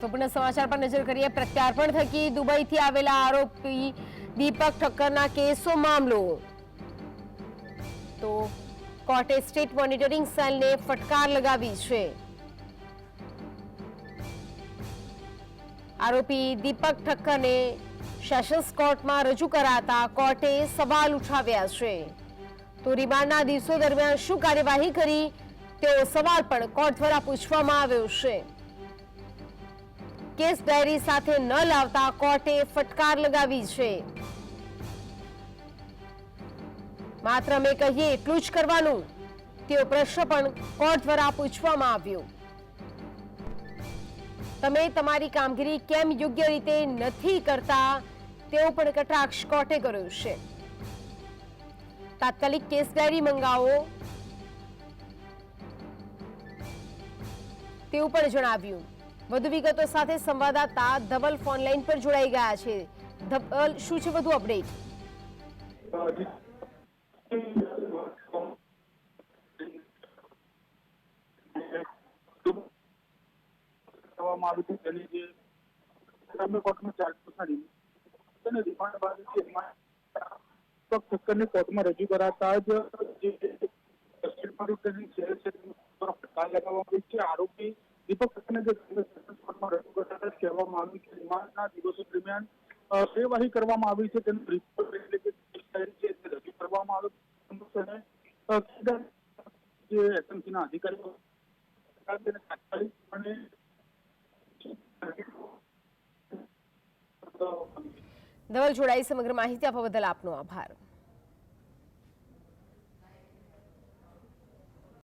સંપૂર્ણ સમાચાર પર નજર કરીએ. પ્રત્યાર્પણ થકી દુબઈથી આવેલા આરોપી દીપક ઠક્કરના કેસો મામલો. તો કોર્ટે સ્ટેટ મોનિટરિંગ સેલને ફટકાર લગાવી છે. આરોપી દીપક ઠક્કરને સેશન્સ કોર્ટમાં રજૂ કરાતા કોર્ટે સવાલ ઉઠાવ્યા છે. તો રિમાન્ડના દિવસો દરમિયાન શું કાર્યવાહી કરી તેવો સવાલ પણ કોર્ટ દ્વારા પૂછવામાં આવ્યો છે. કેસ ડાયરી સાથે ન લાવતા કોર્ટે ફટકાર લગાવી છે. માત્ર અમે કહીએ એટલું જ કરવાનું. તેવો પ્રશ્ન પણ કોર્ટ દ્વારા પૂછવામાં આવ્યો. તમે તમારી કામગીરી કેમ યોગ્ય રીતે નથી કરતા તેવો પણ કટાક્ષ કોર્ટે કર્યો છે. તાત્કાલિક કેસ ડાયરી મંગાવો. તેવું પણ જણાવ્યું. વધુ વિગતો સાથે સંવાદદાતા ધવલ ફોન લાઈન પર જોડાઈ ગયા છે. ધવલ, શું છે વધુ અપડેટ? કરવામાં આવી છે તેની જે સામે કોર્ટમાં ચાર્જ પકડી તેને રિમાન્ડ બાદ ઠક્કરને કોર્ટમાં રજૂ કરાતા જ છે. આરોપી દીપક ઠક્કરને જે કહેવામાં આવ્યું કે રિમાન્ડના દિવસો દરમિયાન કાર્યવાહી કરવામાં આવી છે, તેનો રિપોર્ટ એટલે કે રજૂ કરવામાં આવ્યો જે એસએમસીના અધિકારીઓ ધવલ જોડાઈ સમગ્ર માહિતી આપવા બદલ આપનો આભાર.